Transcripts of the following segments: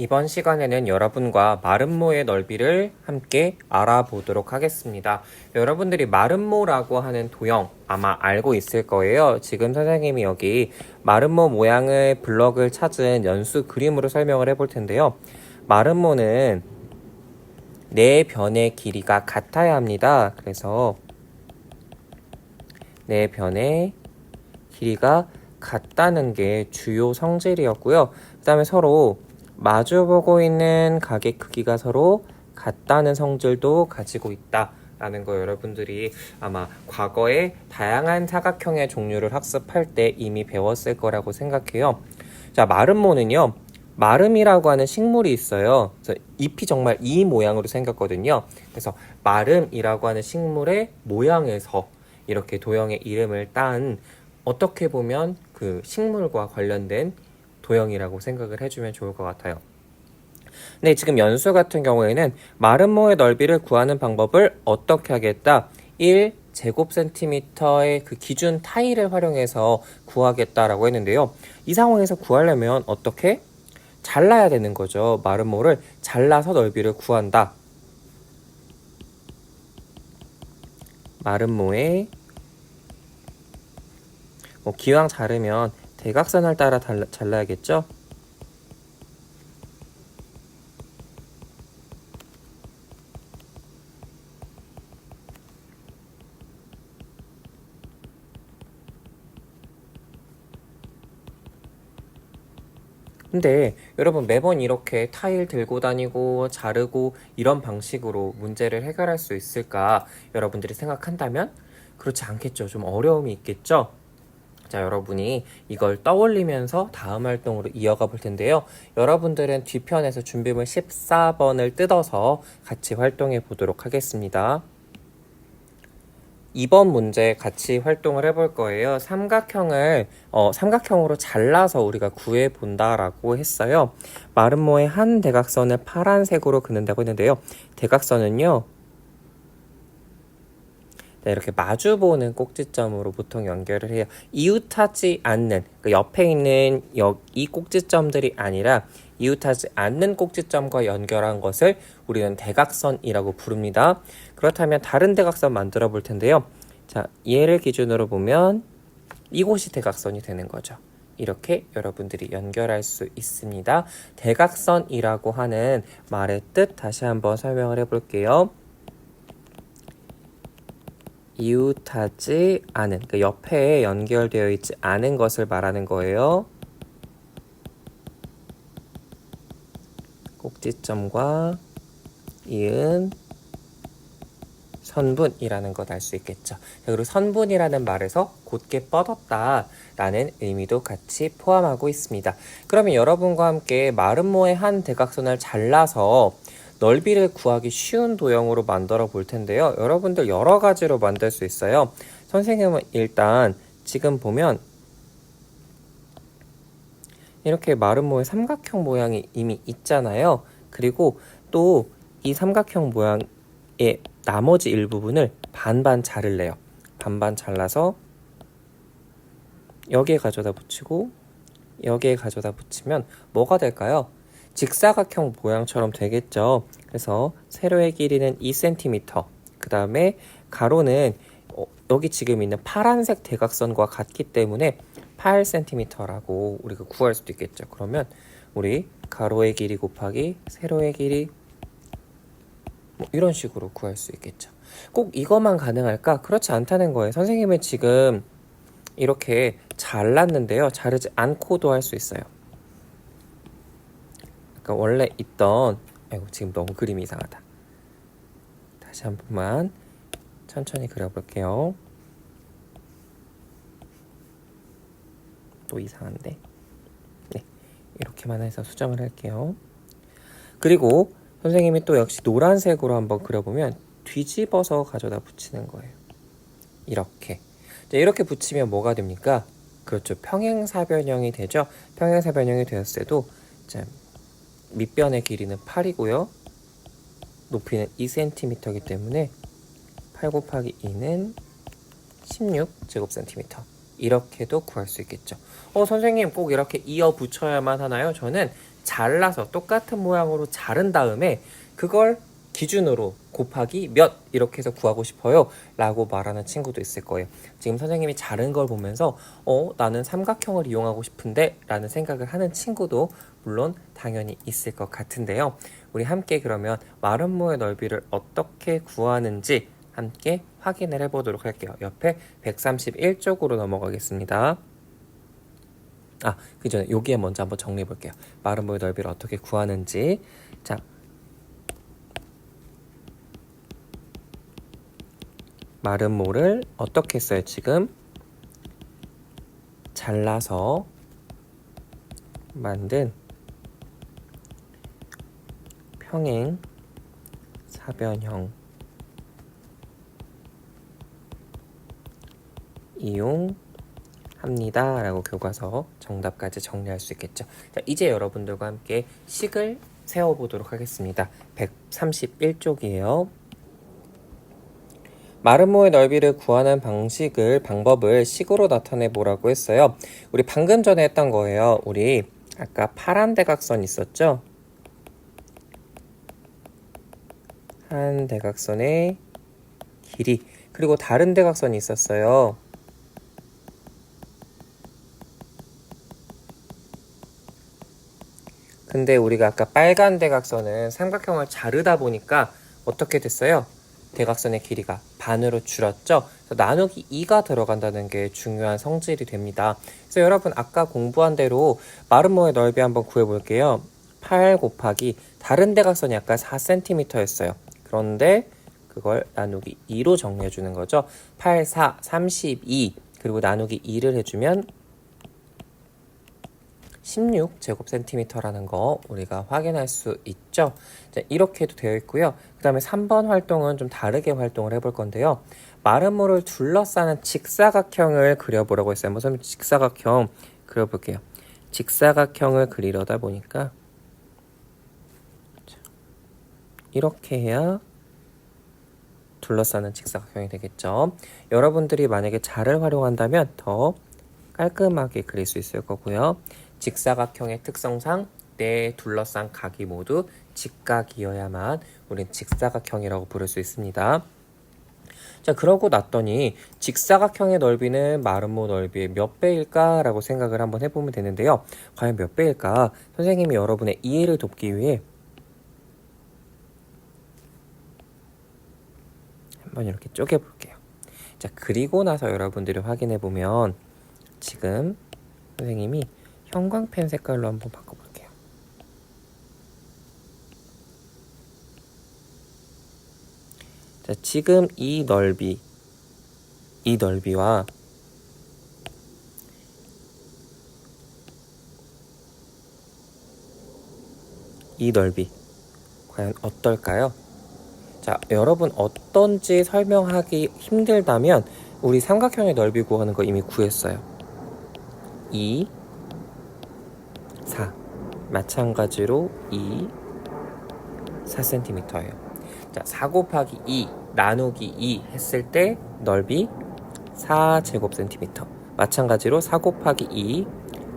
이번 시간에는 여러분과 마름모의 넓이를 함께 알아보도록 하겠습니다. 여러분들이 마름모라고 하는 도형 아마 알고 있을 거예요. 지금 선생님이 여기 마름모 모양의 블럭을 찾은 연수 그림으로 설명을 해볼 텐데요. 마름모는 네 변의 길이가 같아야 합니다. 그래서 네 변의 길이가 같다는 게 주요 성질이었고요. 그 다음에 서로 마주보고 있는 각의 크기가 서로 같다는 성질도 가지고 있다 라는 거 여러분들이 아마 과거에 다양한 사각형의 종류를 학습할 때 이미 배웠을 거라고 생각해요. 자, 마름모는요. 마름이라고 하는 식물이 있어요. 그래서 잎이 정말 이 모양으로 생겼거든요. 그래서 마름이라고 하는 식물의 모양에서 이렇게 도형의 이름을 딴 어떻게 보면 그 식물과 관련된 도형이라고 생각을 해주면 좋을 것 같아요. 네, 지금 연수 같은 경우에는 마름모의 넓이를 구하는 방법을 어떻게 하겠다? 1 제곱 센티미터의 그 기준 타일을 활용해서 구하겠다라고 했는데요. 이 상황에서 구하려면 어떻게? 잘라야 되는 거죠. 마름모를 잘라서 넓이를 구한다. 마름모의 뭐 기왕 자르면 대각선을 따라 달라, 잘라야겠죠? 근데 여러분 매번 이렇게 타일 들고 다니고 자르고 이런 방식으로 문제를 해결할 수 있을까 여러분들이 생각한다면 그렇지 않겠죠. 좀 어려움이 있겠죠. 자, 여러분이 이걸 떠올리면서 다음 활동으로 이어가 볼 텐데요. 여러분들은 뒤편에서 준비물 14번을 뜯어서 같이 활동해 보도록 하겠습니다. 2번 문제 같이 활동을 해볼 거예요. 삼각형을 어, 삼각형으로 잘라서 우리가 구해 본다라고 했어요. 마름모의 한 대각선을 파란색으로 그는다고 했는데요. 대각선은요. 네, 이렇게 마주보는 꼭지점으로 보통 연결을 해요. 이웃하지 않는 그 옆에 있는 여, 이 꼭지점들이 아니라 이웃하지 않는 꼭지점과 연결한 것을 우리는 대각선이라고 부릅니다. 그렇다면 다른 대각선 만들어 볼 텐데요. 자, 얘를 기준으로 보면 이곳이 대각선이 되는 거죠. 이렇게 여러분들이 연결할 수 있습니다. 대각선이라고 하는 말의 뜻 다시 한번 설명을 해볼게요. 이웃하지 않은, 그 옆에 연결되어 있지 않은 것을 말하는 거예요. 꼭지점과 이은 선분이라는 것 알 수 있겠죠. 그리고 선분이라는 말에서 곧게 뻗었다라는 의미도 같이 포함하고 있습니다. 그러면 여러분과 함께 마름모의 한 대각선을 잘라서 넓이를 구하기 쉬운 도형으로 만들어 볼 텐데요. 여러분들 여러 가지로 만들 수 있어요. 선생님은 일단 지금 보면 이렇게 마름모의 삼각형 모양이 이미 있잖아요. 그리고 또 이 삼각형 모양의 나머지 일부분을 반반 자를래요. 반반 잘라서 여기에 가져다 붙이고 여기에 가져다 붙이면 뭐가 될까요? 직사각형 모양처럼 되겠죠. 그래서 세로의 길이는 2cm, 그 다음에 가로는 어, 여기 지금 있는 파란색 대각선과 같기 때문에 8cm라고 우리가 구할 수도 있겠죠. 그러면 우리 가로의 길이 곱하기 세로의 길이 뭐 이런 식으로 구할 수 있겠죠. 꼭 이것만 가능할까? 그렇지 않다는 거예요. 선생님은 지금 이렇게 잘랐는데요. 자르지 않고도 할 수 있어요. 그러니까 원래 있던 아이고 지금 너무 그림이 이상하다. 다시 한 번만 천천히 그려볼게요. 또 이상한데. 네, 이렇게만 해서 수정을 할게요. 그리고 선생님이 또 역시 노란색으로 한번 그려보면 뒤집어서 가져다 붙이는 거예요. 이렇게. 자, 이렇게 붙이면 뭐가 됩니까? 그렇죠. 평행사변형이 되죠. 평행사변형이 되었을 때도 자, 밑변의 길이는 8이고요. 높이는 2cm이기 때문에 8 곱하기 2는 16 제곱 센티미터 이렇게도 구할 수 있겠죠. 어, 선생님 꼭 이렇게 이어 붙여야만 하나요? 저는 잘라서 똑같은 모양으로 자른 다음에 그걸 기준으로 곱하기 몇 이렇게 해서 구하고 싶어요? 라고 말하는 친구도 있을 거예요. 지금 선생님이 자른 걸 보면서 어 나는 삼각형을 이용하고 싶은데 라는 생각을 하는 친구도 물론 당연히 있을 것 같은데요. 우리 함께 그러면 마름모의 넓이를 어떻게 구하는지 함께 확인을 해보도록 할게요. 옆에 131쪽으로 넘어가겠습니다. 아, 그 전에 여기에 먼저 한번 정리해 볼게요. 마름모의 넓이를 어떻게 구하는지. 자, 마름모를 어떻게 했어요, 지금? 잘라서 만든 평행 사변형 이용합니다. 라고 교과서 정답까지 정리할 수 있겠죠. 자, 이제 여러분들과 함께 식을 세워보도록 하겠습니다. 131쪽이에요. 마름모의 넓이를 구하는 방식을 방법을 식으로 나타내 보라고 했어요. 우리 방금 전에 했던 거예요. 우리 아까 파란 대각선 있었죠? 한 대각선의 길이 그리고 다른 대각선이 있었어요. 근데 우리가 아까 빨간 대각선은 삼각형을 자르다 보니까 어떻게 됐어요? 대각선의 길이가 반으로 줄었죠. 나누기 2가 들어간다는 게 중요한 성질이 됩니다. 그래서 여러분 아까 공부한 대로 마름모의 넓이 한번 구해볼게요. 8 곱하기 다른 대각선이 아까 4cm였어요. 그런데 그걸 나누기 2로 정리해 주는 거죠. 8, 4, 32 그리고 나누기 2를 해주면 16 제곱 센티미터라는 거 우리가 확인할 수 있죠. 자, 이렇게도 되어 있고요. 그 다음에 3번 활동은 좀 다르게 활동을 해볼 건데요. 마름모를 둘러싸는 직사각형을 그려보라고 했어요. 무슨 직사각형 그려볼게요. 직사각형을 그리려다 보니까 이렇게 해야 둘러싸는 직사각형이 되겠죠. 여러분들이 만약에 자를 활용한다면 더 깔끔하게 그릴 수 있을 거고요. 직사각형의 특성상 내 둘러싼 각이 모두 직각이어야만 우린 직사각형이라고 부를 수 있습니다. 자, 그러고 났더니 직사각형의 넓이는 마름모 넓이의 몇 배일까라고 생각을 한번 해보면 되는데요. 과연 몇 배일까? 선생님이 여러분의 이해를 돕기 위해 한번 이렇게 쪼개볼게요. 자, 그리고 나서 여러분들이 확인해 보면 지금 선생님이 형광펜 색깔로 한번 바꿔볼게요. 자, 지금 이 넓이, 이 넓이와 이 넓이 과연 어떨까요? 자, 여러분 어떤지 설명하기 힘들다면 우리 삼각형의 넓이 구하는 거 이미 구했어요. 2 4 마찬가지로 2 4cm예요. 자, 4 곱하기 2 나누기 2 했을 때 넓이 4제곱 센티미터. 마찬가지로 4 곱하기 2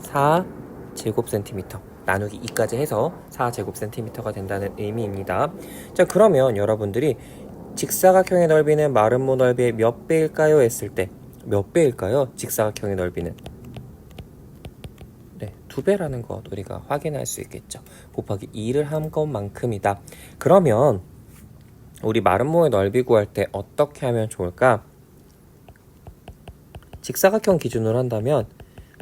4제곱 센티미터. 나누기 2까지 해서 4제곱 센티미터가 된다는 의미입니다. 자, 그러면 여러분들이 직사각형의 넓이는 마름모 넓이의 몇 배일까요? 했을 때 몇 배일까요? 직사각형의 넓이는 네, 두 배라는 것 우리가 확인할 수 있겠죠. 곱하기 2를 한 것만큼이다. 그러면 우리 마름모의 넓이 구할 때 어떻게 하면 좋을까? 직사각형 기준으로 한다면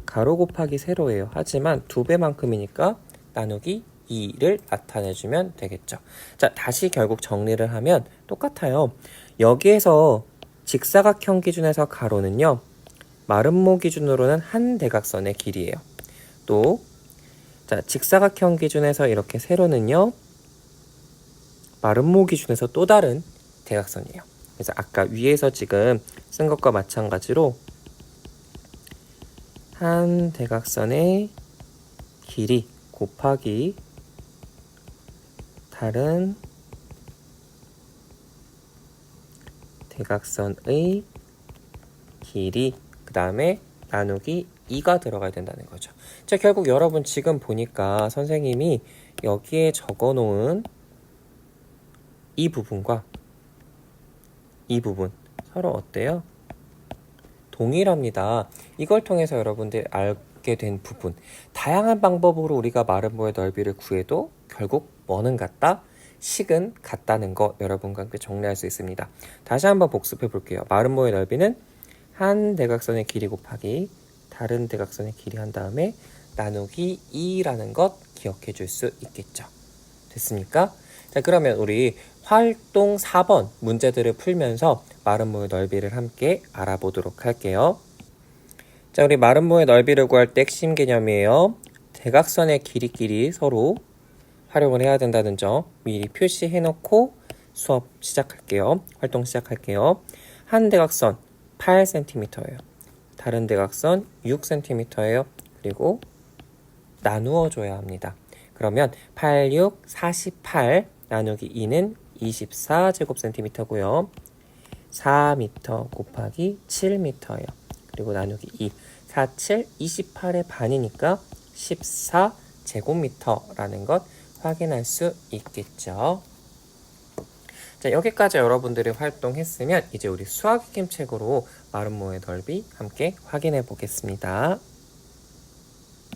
가로 곱하기 세로예요. 하지만 두 배만큼이니까 나누기 2를 나타내주면 되겠죠. 자, 다시 결국 정리를 하면 똑같아요. 여기에서 직사각형 기준에서 가로는요. 마름모 기준으로는 한 대각선의 길이에요. 또, 자, 직사각형 기준에서 이렇게 세로는요. 마름모 기준에서 또 다른 대각선이에요. 그래서 아까 위에서 지금 쓴 것과 마찬가지로 한 대각선의 길이 곱하기 다른 대각선의 길이 그 다음에 나누기 2가 들어가야 된다는 거죠. 자, 결국 여러분 지금 보니까 선생님이 여기에 적어 놓은 이 부분과 이 부분 서로 어때요? 동일합니다. 이걸 통해서 여러분들 알게 된 부분. 다양한 방법으로 우리가 마름모의 넓이를 구해도 결국 뭐는 같다? 식은 같다는 거 여러분과 함께 정리할 수 있습니다. 다시 한번 복습해 볼게요. 마름모의 넓이는 한 대각선의 길이 곱하기 다른 대각선의 길이 한 다음에 나누기 2라는 것 기억해 줄 수 있겠죠. 됐습니까? 자, 그러면 우리 활동 4번 문제들을 풀면서 마름모의 넓이를 함께 알아보도록 할게요. 자, 우리 마름모의 넓이를 구할 때 핵심 개념이에요. 대각선의 길이끼리 서로 활용을 해야 된다는 점 미리 표시해 놓고 수업 시작할게요. 활동 시작할게요. 한 대각선 8cm예요. 다른 대각선 6cm예요. 그리고 나누어 줘야 합니다. 그러면 8, 6, 48 나누기 2는 24제곱센티미터고요. 4m 곱하기 7m예요. 그리고 나누기 2, 4, 7, 28의 반이니까 14제곱미터라는 것 확인할 수 있겠죠. 자, 여기까지 여러분들이 활동했으면 이제 우리 수학 익힘 책으로 마름모의 넓이 함께 확인해 보겠습니다.